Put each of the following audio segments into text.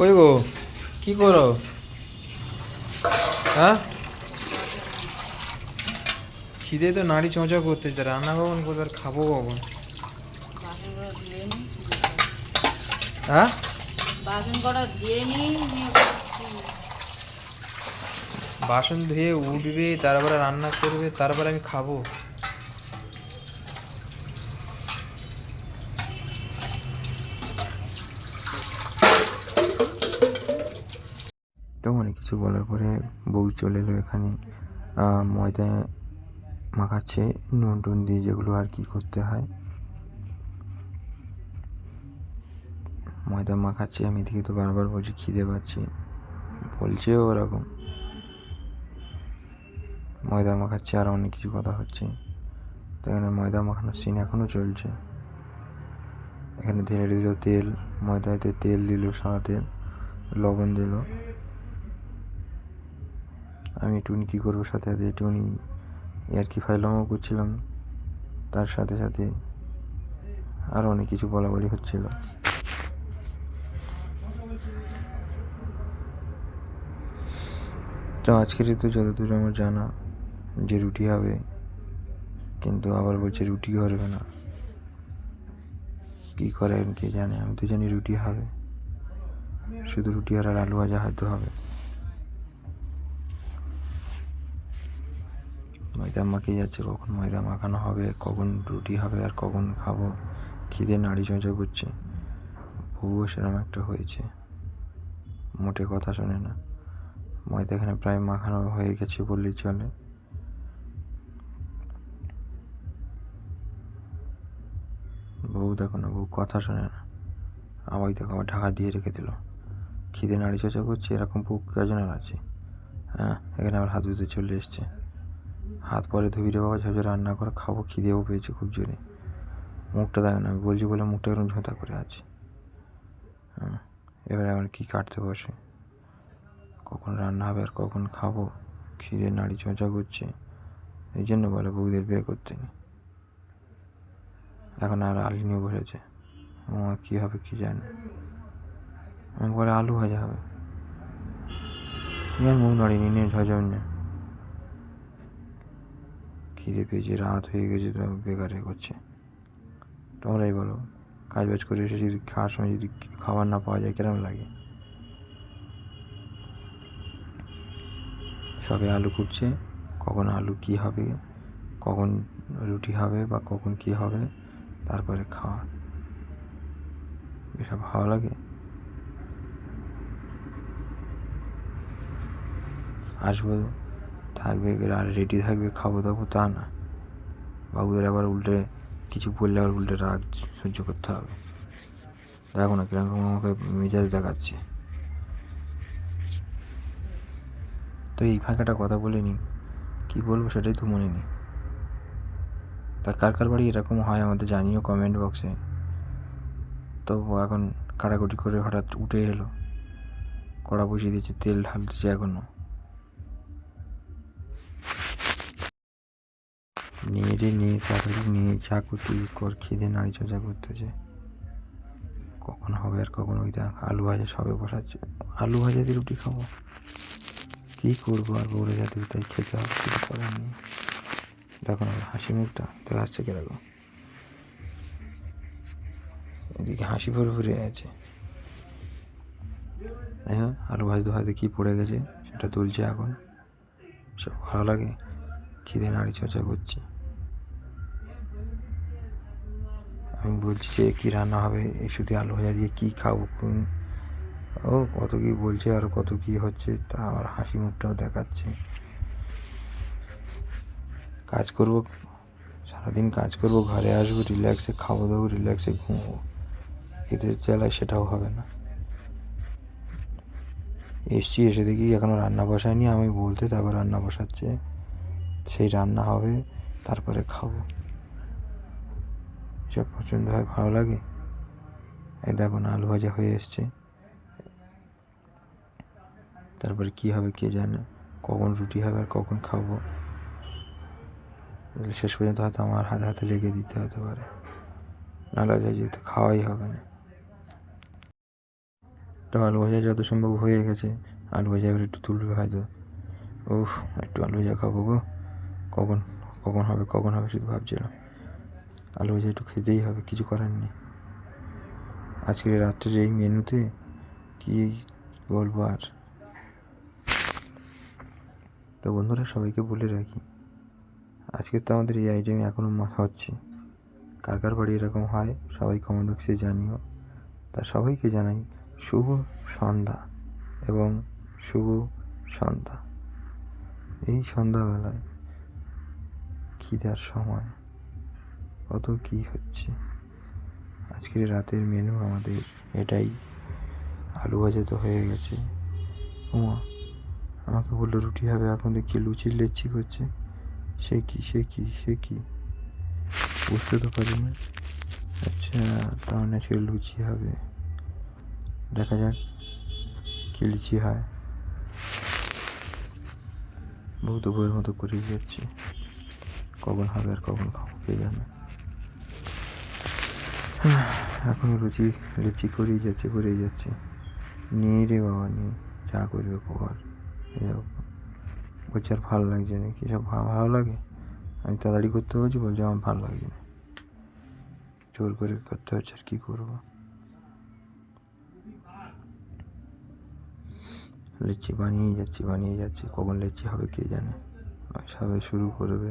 কই গো কি করো? হ্যাঁ? খিদে তো নাড়ি চোঁচা করতেছে, রান্না কখন আর খাব কখন? হ্যাঁ। বাসন ধুয়ে উঠবে, তারপরে রান্না করবে, তারপরে আমি খাব। তো অনেক কিছু বলার পরে বউ চলে এলো এখানে। ময়দা মাখাচ্ছে, নুন টুন দিয়ে যেগুলো আর কি করতে হয়। ময়দা মাখাচ্ছে, আমি এদিকে তো বারবার বলছি খিদে পাচ্ছি। বলছে ওরকম। ময়দা মাখাচ্ছে, আর অনেক কিছু কথা হচ্ছে। তো এখানে ময়দা মাখানোর সিন এখনও চলছে। এখানে ঢেলে দিল তেল, ময়দাতে তেল দিল, সাদা তেল, লবণ দিল। আমি টুনি কী করব সাথে সাথে টুনি আর কি ফাইলামও করছিলাম। তার সাথে সাথে আরও অনেক কিছু বলা বলি হচ্ছিল। তো আজকের তো যতদূর আমার জানা যে রুটি হবে, কিন্তু আবার বলছে রুটি হবে না। কী করে, কে জানে? আমি তো জানি রুটি হবে। শুধু রুটি আর আর আলু ভাজা হয়তো হবে। ময়দা মাখিয়ে যাচ্ছে, কখন ময়দা মাখানো হবে, কখন রুটি হবে আর কখন খাব? খিদে নাড়ি চঁচা করছে। বউও সেরকম একটা হয়েছে। মোটে কথা শোনে না। ময়দা এখানে প্রায় মাখানো হয়ে গেছে বললেই চলে। বউ দেখো না বউ কথা শোনে না। আবার দেখো আবার ঢাকা দিয়ে রেখে দিল। খিদে নাড়ি চর্চা করছে, এরকম বুক কজনের আছে। হ্যাঁ এখানে আবার হাত ধুতে চলে এসছে। হাত পরে ধুবি রে বাবা ঝাপঝে রান্না করে খাব, খিদেও পেয়েছে খুব জোরে। মুখটা দেখো না, আমি বলছি, বলে মুখটা এরকম ঝোঁতা করে আছে। এবারে আমার কী কাটতে বসে? কখন রান্না হবে আর কখন খাব? খিদে, নাড়ি চর্চা করছে। এই জন্য বলে বউদের বিয়ে করতে নি। এখন আর আলু নিয়ে বসেছে। ও কী হবে কী জানে। আমি বলে আলু ভাজা হবে। ইয়ার মুখ নাড়িয়ে নিয়ে ঝজম না খিদে পেয়েছে, রাত হয়ে গেছে তো বেকারে করছে। তোমরাই বলো কাজ বাজ করে এসে যদি খাওয়ার সময় যদি খাবার না পাওয়া যায় কিরম লাগে? সবে আলু কুটছে, কখন আলু কি হবে, কখন রুটি হবে বা কখন কি হবে, তারপরে খাওয়া। এসব ভালো লাগে। আসব। থাকবে আর রেডি থাকবে খাব দাবো তা না। বাবুদের আবার উল্টে কিছু বললে আবার উল্টে রাগ সহ্য করতে হবে। দেখো না কীরকম আমাকে মেজাজ দেখাচ্ছে। তো এই ফাঁকাটা কথা বলিনি, কী বলব সেটাই তো মনে নেই। তা কার কার বাড়ি এরকম হয় আমাদের জানিও কমেন্ট বক্সে তো এখন কাটাকুটি করে হঠাৎ উঠে এলো। কড়া বসিয়ে দিয়েছে, তেল ঢালতেছে এখনও। নিয়ে রে নিয়ে তাড়াতাড়ি নিয়ে যা করতে কর, খিদে নাড়ি চর্চা করতেছে। কখন হবে আর কখন ওই দেখ, আলু ভাজা সবে বসাচ্ছে। আলু ভাজা দিয়ে রুটি খাব? কী করব আর বলে যাতে তাই খেতে হবে, কিছু করার নেই। দেখো না, হাসি মুখটা দেখা যাচ্ছে কীরকম। এদিকে হাসি ভরে ভরে আছে। হ্যাঁ আলু ভাজতে ভাজতে কী পড়ে গেছে, সেটা তুলছে এখন। সব ভালো লাগে, খিদে নাড়ি চর্চা করছি। আমি বলছি যে, কী রান্না হবে? এই শুধু আলু ভাজা দিয়ে কী খাব? ও, কত কী বলছে আর কত কী হচ্ছে তা আবার হাসি মুখটাও দেখাচ্ছে। কাজ করব, সারাদিন কাজ করব, ঘরে আসব রিল্যাক্সে খাব দাবো রিল্যাক্সে ঘুমবো। এদের জ্বালায় সেটাও হবে না। এসছি, এসে দেখি এখনও রান্না বসায়নি। আমি বলতে তারপর রান্না বসাচ্ছে। সেই রান্না হবে, তারপরে খাব। এসব পছন্দ হয়, ভালো লাগে। এই দেখো না আলু ভাজা হয়ে এসছে। তারপরে কী হবে কে জানে, কখন রুটি হবে আর কখন খাব। শেষ পর্যন্ত হয়তো আমার হাতে হাতে লেগে দিতে হতে পারে। নাহলে যেহেতু খাওয়াই হবে না। তো আলু ভাজা যত সম্ভব হয়ে গেছে। আলু ভাজা এবার একটু তুলবে হয়তো। উফ, একটু আলু ভাজা খাব গো। কখন কখন হবে কখন হবে শুধু ভাবছিলাম। আলু ভাজা একটু খেতেই হবে, কিছু করার নেই। আজকের রাত্রের এই মেনুতে কি বলব আর? তো বন্ধুরা, সবাইকে বলে রাখি, আজকে তো আমাদের এই আইটেমে এখনও মাথা হচ্ছে। কার কার বাড়ি এরকম হয়, সবাই কমেন্ট বক্সে জানিও। তা সবাইকে জানাই শুভ সন্ধ্যা এবং শুভ সন্ধ্যা। এই সন্ধ্যাবেলায় খিদার সময়। কত কী হচ্ছে? আজকের রাতের মেনু আমাদের এটাই। আলু ভাজা তো হয়ে গেছে। ওমা আমাকে বলল রুটি হবে, এখন দেখছি লুচির লেচি করছে। সে কি সে কি সে কি? বুঝতে তো পারি না আচ্ছা মানে আজকে লুচি হবে। দেখা যাক কি লুচি হয়। বউ তো বইয়ের মতো করেই যাচ্ছে। কখন হবে আর কখন খাব, কে জানে। এখন লুচি লুচি করেই যাচ্ছে করেই যাচ্ছে। নিয়ে রে বাবা নিয়ে যা করবে কর বলছে, আর ভালো লাগছে না। কি সব ভালো লাগে? আমি তাড়াতাড়ি করতে বলছি, বলছে, আমার ভালো লাগছে না। জোর করে করতে হচ্ছে, আর কী করব? লিচি বানিয়েই যাচ্ছি বানিয়ে যাচ্ছি। কখন লিচি হবে কে জানে? সবাই শুরু করবে।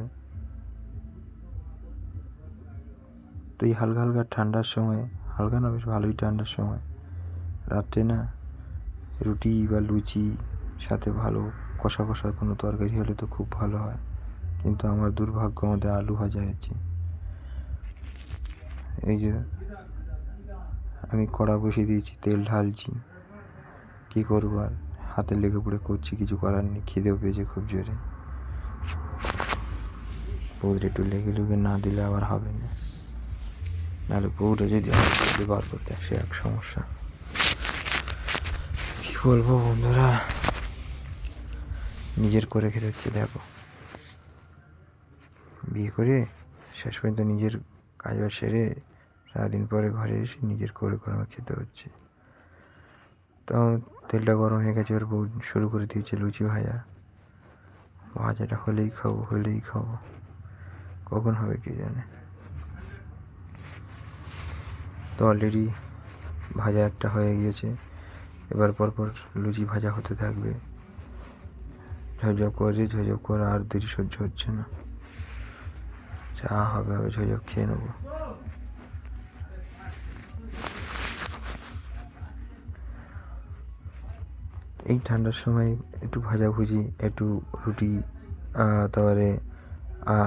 তো এই হালকা হালকা ঠান্ডার সময়, হালকা না বেশ ভালোই ঠান্ডার সময়। রাত্রে না রুটি বা লুচি সাথে ভালো কষা কষা কোনো তরকারি হলে তো খুব ভালো হয়। কিন্তু আমার দুর্ভাগ্য আমাদের আলু ভাজা হয়েছে। এই যে আমি কড়া বসিয়ে দিয়েছি, তেল ঢালছি। কী করব আর? হাতে লেগে পড়ে করছি, কিছু করার নেই, খিদেও পেয়েছে খুব জোরে। বউদের একটু লেগে লুগে না দিলে আবার হবে না। নাহলে বউটা যদি আমার বার করতে আসে, এক সমস্যা। কি বলব বন্ধুরা? নিজের করে খেতে হচ্ছে, দেখো। বিয়ে করে শেষ পর্যন্ত নিজের কাজ বাজ সেরে সারাদিন পরে ঘরে এসে নিজের করে আমার খেতে হচ্ছে। তো তেলটা গরম হয়ে গেছে, এবার বউ শুরু করে দিয়েছে লুচি ভাজা। ভাজাটা হলেই খাব হলেই খাব। কখন হবে কে জানে? তো অলরেডি ভাজা একটা হয়ে গিয়েছে। এবার পরপর লুচি ভাজা হতে থাকবে। ঝপঝপ করে ঝপঝপ করে আর দেরি সহ্য হচ্ছে না। যা হবে হবে ঝপঝপ খেয়ে নেব। এই ঠান্ডার সময় একটু ভাজাভুজি, একটু রুটি তারপরে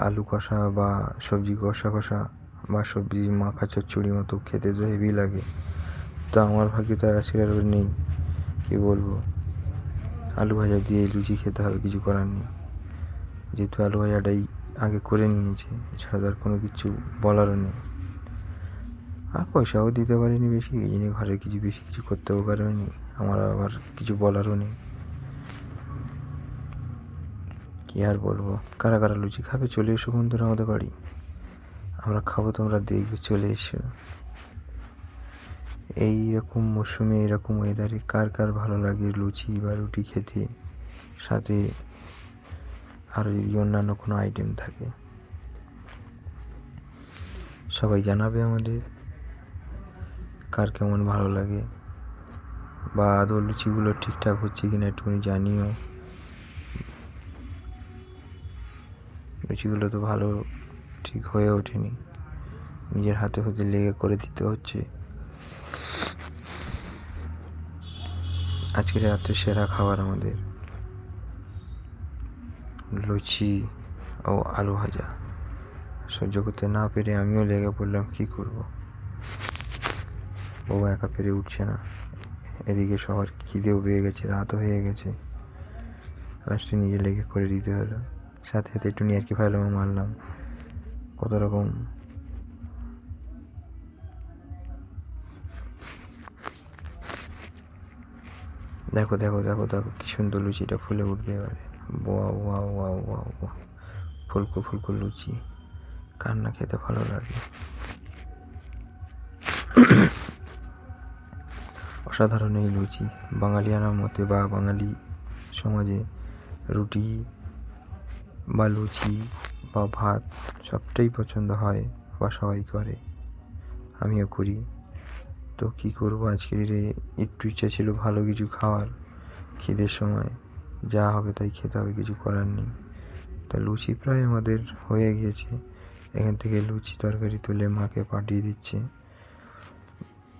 আলু কষা বা সবজি কষা কষা বা সবজি মাখা চচ্চড়ি মতো খেতে তো হেভি লাগে। তো আমার ভাগ্যে তো আর নেই। কী বলব? আলু ভাজা দিয়ে লুচি খেতে হবে, কিছু করার নেই। যেহেতু আলু ভাজাটাই আগে করে নিয়েছে, এছাড়া তো আর কোনো কিছু বলারও নেই। আর পয়সাও দিতে পারিনি বেশি, এই জন্য ঘরে কিছু বেশি কিছু করতেও পারিনি, আমার আবার কিছু বলারও নেই। কি আর বলব? কারা কারা লুচি খাবে? চলে এসো বন্ধুরা আমাদের বাড়ি। আমরা খাব, তোমরা দেখবে, চলে এসো। এই রকম মৌসুমে এরকম ওয়েদারে কার কার ভালো লাগে? লুচি বা রুটি খেতে? সাথে আরও যদি অন্যান্য কোনো আইটেম থাকে। সবাই জানাবে আমাদের কার কেমন ভালো লাগে। বা আদৌ লুচিগুলো ঠিকঠাক হচ্ছে কিনা একটুখানি জানিও। লুচিগুলো তো ভালো ঠিক হয়ে ওঠেনি। নিজের হাতে হাতে লেগে করে দিতে হচ্ছে। আজকে রাত্রে সেরা খাবার আমাদের। লুচি ও আলু ভাজা। সহ্য করতে না পেরে আমিও লেগে পড়লাম, কী করব? ও একা পেরে উঠছে না। এদিকে সবার খিদেও পেয়ে গেছে, রাতও হয়ে গেছে। লাস্টে নিজে লেগে করে দিতে হলো। সাথে সাথে একটু নিয়ে আর কি ফাইলাম মারলাম। কত রকম? দেখো দেখো দেখো দেখো, কি সুন্দর লুচিটা ফুলে উঠবে এবারে। ওয়া ওয়া ওয়া ওয়া ওয়া ফুলকো ফুলকো লুচি। কান্না খেতে ভালো লাগে? অসাধারণ এই লুচি। বাঙালিয়ানার মতে বা বাঙালি সমাজে রুটি বা লুচি বা ভাত সবটাই পছন্দ হয় বা সবাই করে। আমিও করি। তো কী করব আজকের রে একটু ইচ্ছা ছিল ভালো কিছু খাওয়ার। খিদের সময় যা হবে তাই খেতে হবে, কিছু করার নেই। তা লুচি প্রায় আমাদের হয়ে গিয়েছে। এখান থেকে লুচি তরকারি তুলে মাকে পাঠিয়ে দিচ্ছে।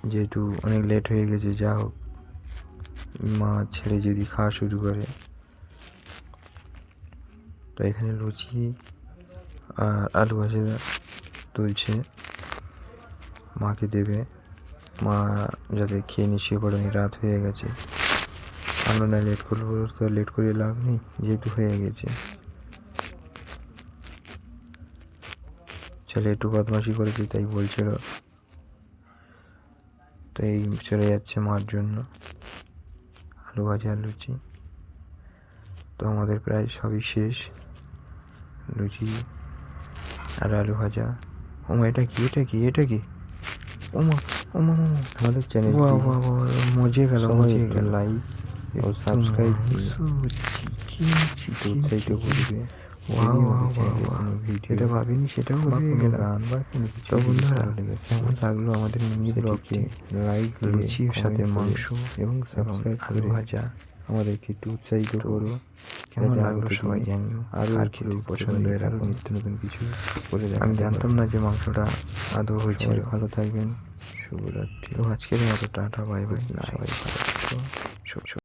যেহেতু অনেক লেট হয়ে গেছে, যা হোক। মা ছেড়ে যদি খাওয়া শুরু করে। তো এখানে লুচি আর আলু ভাজা তুলছে, মাকে দেবে। মা যাতে খেয়ে নিশ্চয়ই পড়ে অনেক রাত হয়ে গেছে। আমরা না লেট করব তো লেট করে লাভ নেই, যেহেতু হয়ে গেছে। ছেলে একটু বদমাশি করেছে, তাই বলছিল। তো এই চলে যাচ্ছে মার জন্য। আলু ভাজা লুচি। তো আমাদের প্রায় সবই শেষ। লুচি আর আলু ভাজা। ওমা এটা কি এটা কি এটা কি? ওমা ওমা ওমা আমাদের চ্যানেল বাহ বাহ বাহ মজে গেল মজে গেল। লাইক ও সাবস্ক্রাইব চিকেন উৎসাহিত করবে। Wow, যদি আমাদের wow, চ্যানেলে wow, কোনো ভিডিও যেটা ভাবিনি সেটাও ভেবে কোনো গান বা কোনো কিছু বন্ধুরা কেমন লাগল আমাদের মিনি সেটিকে লাইক দিয়ে সাথে মাংস এবং সাবস্ক্রাইব করে ভাজা। আমাদেরকে একটু উৎসাহিত করো কেমন যাতে আগত সবাই জানি আরও আর খেতে পছন্দ এরকম এরকম নিত্য নতুন কিছু করে দেখা আমি জানতাম না যে মাংসটা আদৌ হয়েছে। ভালো থাকবেন শুভরাত্রি। আজকের মতো টাটা বাই বাই. সবাই ভালো